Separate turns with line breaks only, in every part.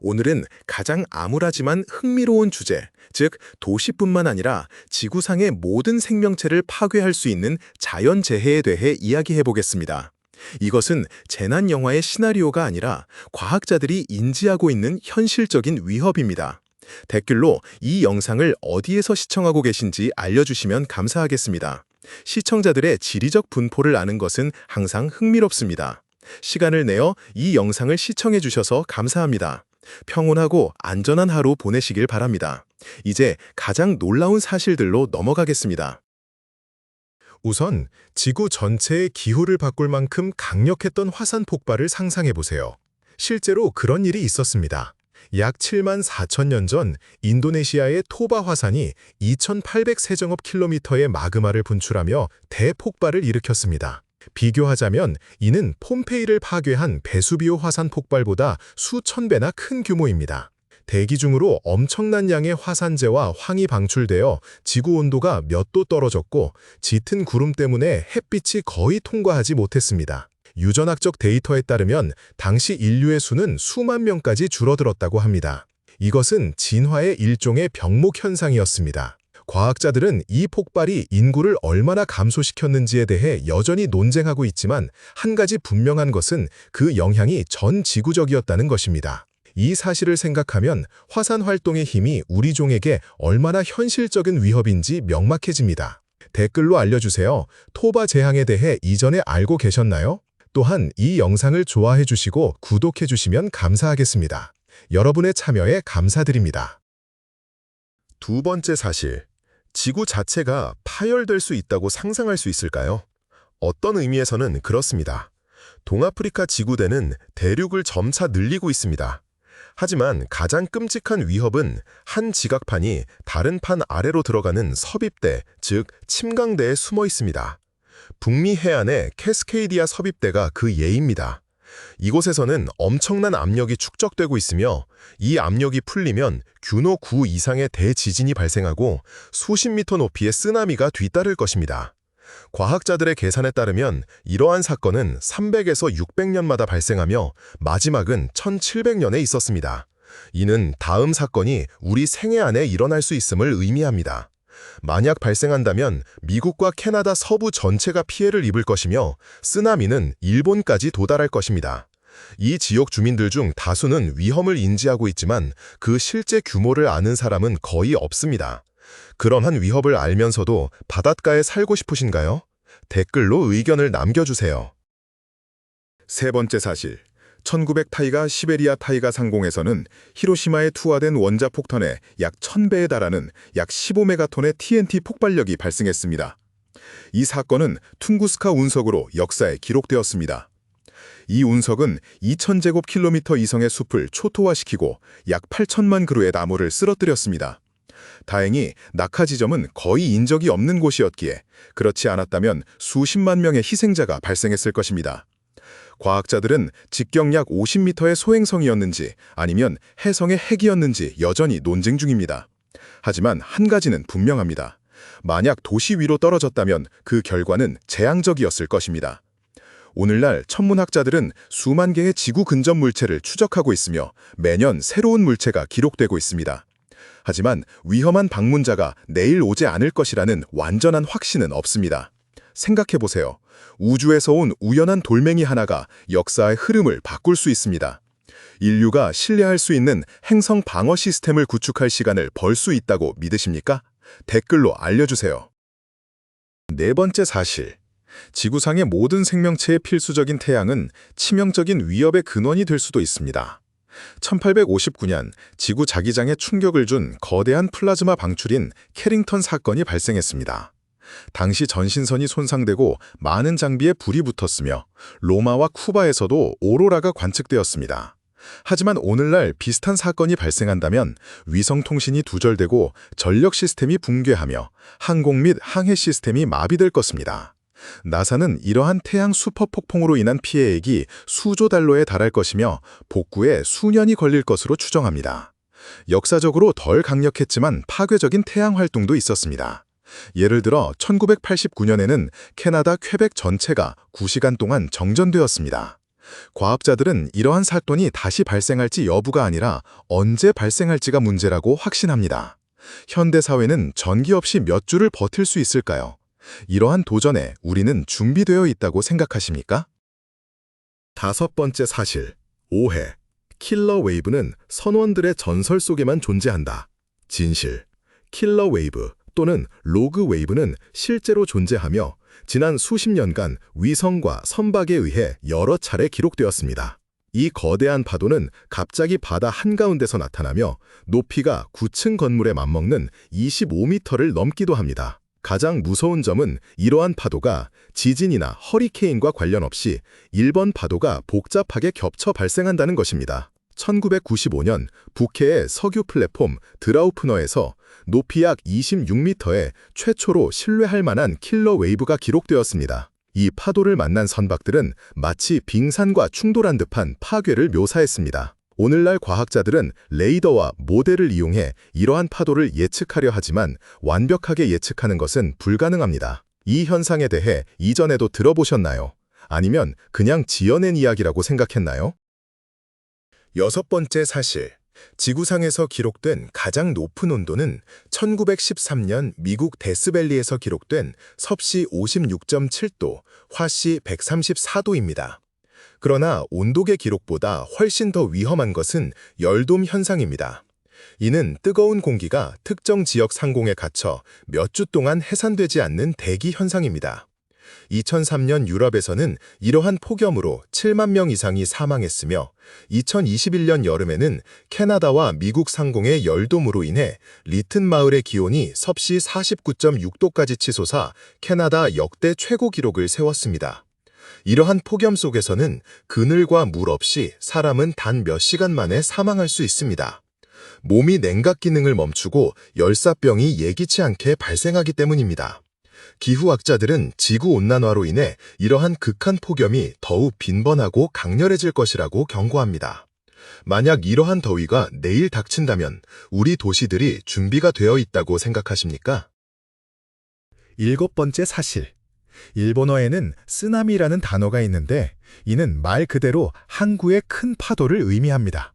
오늘은 가장 암울하지만 흥미로운 주제, 즉 도시뿐만 아니라 지구상의 모든 생명체를 파괴할 수 있는 자연재해에 대해 이야기해 보겠습니다. 이것은 재난 영화의 시나리오가 아니라 과학자들이 인지하고 있는 현실적인 위협입니다. 댓글로 이 영상을 어디에서 시청하고 계신지 알려주시면 감사하겠습니다. 시청자들의 지리적 분포를 아는 것은 항상 흥미롭습니다. 시간을 내어 이 영상을 시청해 주셔서 감사합니다. 평온하고 안전한 하루 보내시길 바랍니다. 이제 가장 놀라운 사실들로 넘어가겠습니다. 우선 지구 전체의 기후를 바꿀 만큼 강력했던 화산 폭발을 상상해 보세요. 실제로 그런 일이 있었습니다. 약 7만 4천 년 전 인도네시아의 토바 화산이 2,800세제곱킬로미터의 마그마를 분출하며 대폭발을 일으켰습니다. 비교하자면 이는 폼페이를 파괴한 베수비오 화산 폭발보다 수천 배나 큰 규모입니다. 대기 중으로 엄청난 양의 화산재와 황이 방출되어 지구 온도가 몇 도 떨어졌고 짙은 구름 때문에 햇빛이 거의 통과하지 못했습니다. 유전학적 데이터에 따르면 당시 인류의 수는 수만 명까지 줄어들었다고 합니다. 이것은 진화의 일종의 병목 현상이었습니다. 과학자들은 이 폭발이 인구를 얼마나 감소시켰는지에 대해 여전히 논쟁하고 있지만 한 가지 분명한 것은 그 영향이 전 지구적이었다는 것입니다. 이 사실을 생각하면 화산 활동의 힘이 우리 종에게 얼마나 현실적인 위협인지 명확해집니다. 댓글로 알려주세요. 토바 재앙에 대해 이전에 알고 계셨나요? 또한 이 영상을 좋아해 주시고 구독해 주시면 감사하겠습니다. 여러분의 참여에 감사드립니다. 두 번째 사실, 지구 자체가 파열될 수 있다고 상상할 수 있을까요? 어떤 의미에서는 그렇습니다. 동아프리카 지구대는 대륙을 점차 늘리고 있습니다. 하지만 가장 끔찍한 위협은 한 지각판이 다른 판 아래로 들어가는 섭입대, 즉 침강대에 숨어 있습니다. 북미 해안의 캐스케이디아 섭입대가 그 예입니다. 이곳에서는 엄청난 압력이 축적되고 있으며 이 압력이 풀리면 규모 9 이상의 대지진이 발생하고 수십 미터 높이의 쓰나미가 뒤따를 것입니다. 과학자들의 계산에 따르면 이러한 사건은 300에서 600년마다 발생하며 마지막은 1700년에 있었습니다. 이는 다음 사건이 우리 생애 안에 일어날 수 있음을 의미합니다. 만약 발생한다면 미국과 캐나다 서부 전체가 피해를 입을 것이며 쓰나미는 일본까지 도달할 것입니다. 이 지역 주민들 중 다수는 위험을 인지하고 있지만 그 실제 규모를 아는 사람은 거의 없습니다. 그러한 위협을 알면서도 바닷가에 살고 싶으신가요? 댓글로 의견을 남겨주세요. 세 번째 사실, 1900 타이가 시베리아 타이가 상공에서는 히로시마에 투하된 원자폭탄의 약 1000배에 달하는 약 15메가톤의 TNT 폭발력이 발생했습니다. 이 사건은 퉁구스카 운석으로 역사에 기록되었습니다. 이 운석은 2000제곱킬로미터 이상의 숲을 초토화시키고 약 8천만 그루의 나무를 쓰러뜨렸습니다. 다행히 낙하 지점은 거의 인적이 없는 곳이었기에 그렇지 않았다면 수십만 명의 희생자가 발생했을 것입니다. 과학자들은 직경 약 50m의 소행성이었는지 아니면 해성의 핵이었는지 여전히 논쟁 중입니다. 하지만 한 가지는 분명합니다. 만약 도시 위로 떨어졌다면 그 결과는 재앙적이었을 것입니다. 오늘날 천문학자들은 수만 개의 지구 근접 물체를 추적하고 있으며 매년 새로운 물체가 기록되고 있습니다. 하지만 위험한 방문자가 내일 오지 않을 것이라는 완전한 확신은 없습니다. 생각해보세요. 우주에서 온 우연한 돌멩이 하나가 역사의 흐름을 바꿀 수 있습니다. 인류가 신뢰할 수 있는 행성 방어 시스템을 구축할 시간을 벌 수 있다고 믿으십니까? 댓글로 알려주세요. 네 번째 사실. 지구상의 모든 생명체의 필수적인 태양은 치명적인 위협의 근원이 될 수도 있습니다. 1859년 지구 자기장에 충격을 준 거대한 플라즈마 방출인 캐링턴 사건이 발생했습니다. 당시 전신선이 손상되고 많은 장비에 불이 붙었으며 로마와 쿠바에서도 오로라가 관측되었습니다. 하지만 오늘날 비슷한 사건이 발생한다면 위성통신이 두절되고 전력 시스템이 붕괴하며 항공 및 항해 시스템이 마비될 것입니다. 나사는 이러한 태양 슈퍼폭풍으로 인한 피해액이 수조 달러에 달할 것이며 복구에 수년이 걸릴 것으로 추정합니다. 역사적으로 덜 강력했지만 파괴적인 태양 활동도 있었습니다. 예를 들어 1989년에는 캐나다 퀘벡 전체가 9시간 동안 정전되었습니다. 과학자들은 이러한 살돈이 다시 발생할지 여부가 아니라 언제 발생할지가 문제라고 확신합니다. 현대 사회는 전기 없이 몇 주를 버틸 수 있을까요? 이러한 도전에 우리는 준비되어 있다고 생각하십니까? 다섯 번째 사실, 오해. 킬러 웨이브는 선원들의 전설 속에만 존재한다. 진실. 킬러 웨이브 또는 로그 웨이브는 실제로 존재하며 지난 수십 년간 위성과 선박에 의해 여러 차례 기록되었습니다. 이 거대한 파도는 갑자기 바다 한가운데서 나타나며 높이가 9층 건물에 맞먹는 25m를 넘기도 합니다. 가장 무서운 점은 이러한 파도가 지진이나 허리케인과 관련 없이 일본 파도가 복잡하게 겹쳐 발생한다는 것입니다. 1995년 북해의 석유 플랫폼 드라우프너에서 높이 약 26m의 최초로 신뢰할 만한 킬러 웨이브가 기록되었습니다. 이 파도를 만난 선박들은 마치 빙산과 충돌한 듯한 파괴를 묘사했습니다. 오늘날 과학자들은 레이더와 모델을 이용해 이러한 파도를 예측하려 하지만 완벽하게 예측하는 것은 불가능합니다. 이 현상에 대해 이전에도 들어보셨나요? 아니면 그냥 지어낸 이야기라고 생각했나요? 여섯 번째 사실. 지구상에서 기록된 가장 높은 온도는 1913년 미국 데스밸리에서 기록된 섭씨 56.7도, 화씨 134도입니다. 그러나 온도계 기록보다 훨씬 더 위험한 것은 열돔 현상입니다. 이는 뜨거운 공기가 특정 지역 상공에 갇혀 몇 주 동안 해산되지 않는 대기 현상입니다. 2003년 유럽에서는 이러한 폭염으로 7만 명 이상이 사망했으며 2021년 여름에는 캐나다와 미국 상공의 열돔으로 인해 리튼 마을의 기온이 섭씨 49.6도까지 치솟아 캐나다 역대 최고 기록을 세웠습니다. 이러한 폭염 속에서는 그늘과 물 없이 사람은 단 몇 시간 만에 사망할 수 있습니다. 몸이 냉각 기능을 멈추고 열사병이 예기치 않게 발생하기 때문입니다. 기후학자들은 지구온난화로 인해 이러한 극한 폭염이 더욱 빈번하고 강렬해질 것이라고 경고합니다. 만약 이러한 더위가 내일 닥친다면 우리 도시들이 준비가 되어 있다고 생각하십니까? 일곱 번째 사실. 일본어에는 쓰나미라는 단어가 있는데 이는 말 그대로 항구의 큰 파도를 의미합니다.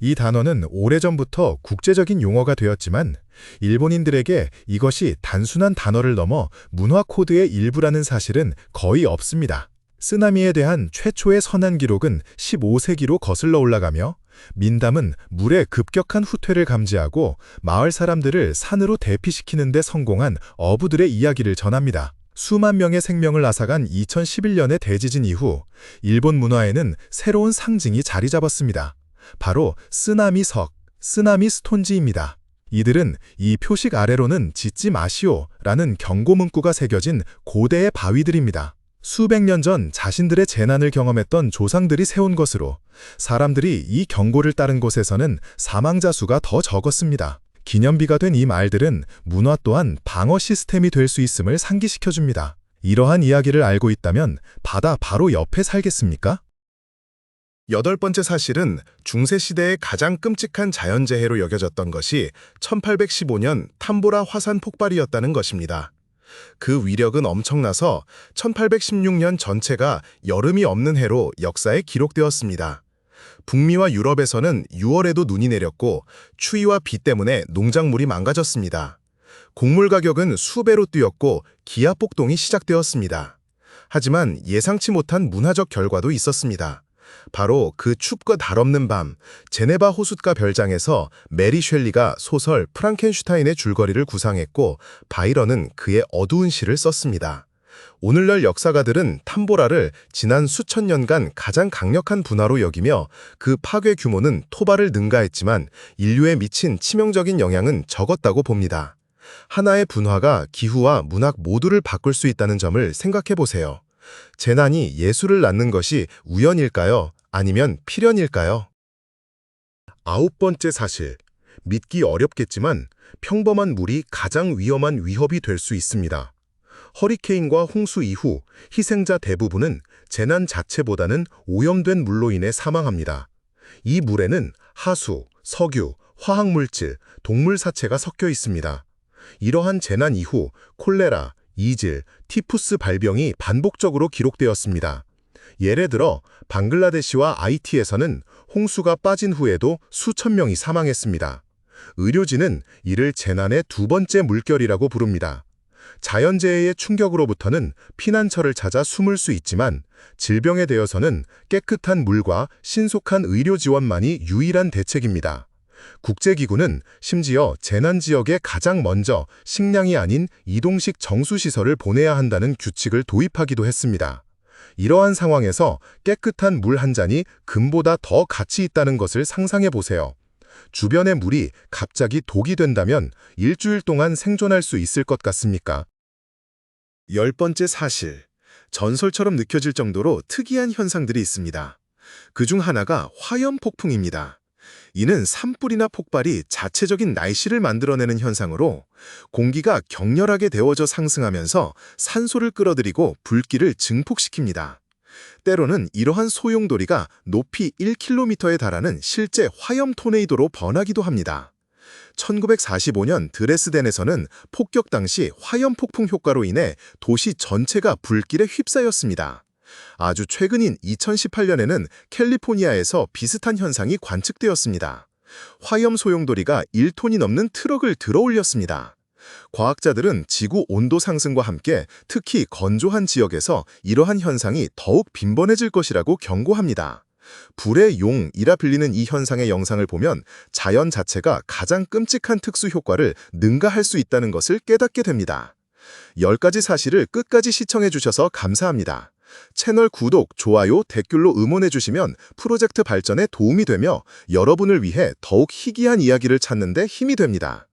이 단어는 오래전부터 국제적인 용어가 되었지만 일본인들에게 이것이 단순한 단어를 넘어 문화 코드의 일부라는 사실은 거의 없습니다. 쓰나미에 대한 최초의 선안 기록은 15세기로 거슬러 올라가며 민담은 물의 급격한 후퇴를 감지하고 마을 사람들을 산으로 대피시키는 데 성공한 어부들의 이야기를 전합니다. 수만 명의 생명을 앗아간 2011년의 대지진 이후 일본 문화에는 새로운 상징이 자리 잡았습니다. 바로 쓰나미 석, 쓰나미 스톤지입니다. 이들은 이 표식 아래로는 짓지 마시오 라는 경고 문구가 새겨진 고대의 바위들입니다. 수백 년 전 자신들의 재난을 경험했던 조상들이 세운 것으로 사람들이 이 경고를 따른 곳에서는 사망자 수가 더 적었습니다. 기념비가 된 이 말들은 문화 또한 방어 시스템이 될 수 있음을 상기시켜줍니다. 이러한 이야기를 알고 있다면 바다 바로 옆에 살겠습니까? 여덟 번째 사실은 중세시대의 가장 끔찍한 자연재해로 여겨졌던 것이 1815년 탐보라 화산 폭발이었다는 것입니다. 그 위력은 엄청나서 1816년 전체가 여름이 없는 해로 역사에 기록되었습니다. 북미와 유럽에서는 6월에도 눈이 내렸고 추위와 비 때문에 농작물이 망가졌습니다. 곡물 가격은 수배로 뛰었고 기아 폭동이 시작되었습니다. 하지만 예상치 못한 문화적 결과도 있었습니다. 바로 그 춥고 달없는 밤, 제네바 호숫가 별장에서 메리 쉘리가 소설 프랑켄슈타인의 줄거리를 구상했고 바이런은 그의 어두운 시를 썼습니다. 오늘날 역사가들은 탐보라를 지난 수천 년간 가장 강력한 분화로 여기며 그 파괴 규모는 토발을 능가했지만 인류에 미친 치명적인 영향은 적었다고 봅니다. 하나의 분화가 기후와 문학 모두를 바꿀 수 있다는 점을 생각해 보세요. 재난이 예수를 낳는 것이 우연일까요? 아니면 필연일까요? 아홉 번째 사실. 믿기 어렵겠지만 평범한 물이 가장 위험한 위협이 될 수 있습니다. 허리케인과 홍수 이후 희생자 대부분은 재난 자체보다는 오염된 물로 인해 사망합니다. 이 물에는 하수, 석유, 화학물질, 동물 사체가 섞여 있습니다. 이러한 재난 이후 콜레라, 이질, 티푸스 발병이 반복적으로 기록되었습니다. 예를 들어 방글라데시와 IT에서는 홍수가 빠진 후에도 수천 명이 사망했습니다. 의료진은 이를 재난의 두 번째 물결이라고 부릅니다. 자연재해의 충격으로부터는 피난처를 찾아 숨을 수 있지만 질병에 대해서는 깨끗한 물과 신속한 의료 지원만이 유일한 대책입니다. 국제기구는 심지어 재난 지역에 가장 먼저 식량이 아닌 이동식 정수시설을 보내야 한다는 규칙을 도입하기도 했습니다. 이러한 상황에서 깨끗한 물 한 잔이 금보다 더 가치 있다는 것을 상상해 보세요. 주변의 물이 갑자기 독이 된다면 일주일 동안 생존할 수 있을 것 같습니까? 열 번째 사실. 전설처럼 느껴질 정도로 특이한 현상들이 있습니다. 그 중 하나가 화염 폭풍입니다. 이는 산불이나 폭발이 자체적인 날씨를 만들어내는 현상으로 공기가 격렬하게 데워져 상승하면서 산소를 끌어들이고 불길을 증폭시킵니다. 때로는 이러한 소용돌이가 높이 1km에 달하는 실제 화염 토네이도로 번하기도 합니다. 1945년 드레스덴에서는 폭격 당시 화염 폭풍 효과로 인해 도시 전체가 불길에 휩싸였습니다. 아주 최근인 2018년에는 캘리포니아에서 비슷한 현상이 관측되었습니다. 화염 소용돌이가 1톤이 넘는 트럭을 들어올렸습니다. 과학자들은 지구 온도 상승과 함께 특히 건조한 지역에서 이러한 현상이 더욱 빈번해질 것이라고 경고합니다. 불의 용이라 불리는 이 현상의 영상을 보면 자연 자체가 가장 끔찍한 특수 효과를 능가할 수 있다는 것을 깨닫게 됩니다. 10가지 사실을 끝까지 시청해 주셔서 감사합니다. 채널 구독, 좋아요, 댓글로 응원해 주시면 프로젝트 발전에 도움이 되며 여러분을 위해 더욱 희귀한 이야기를 찾는 데 힘이 됩니다.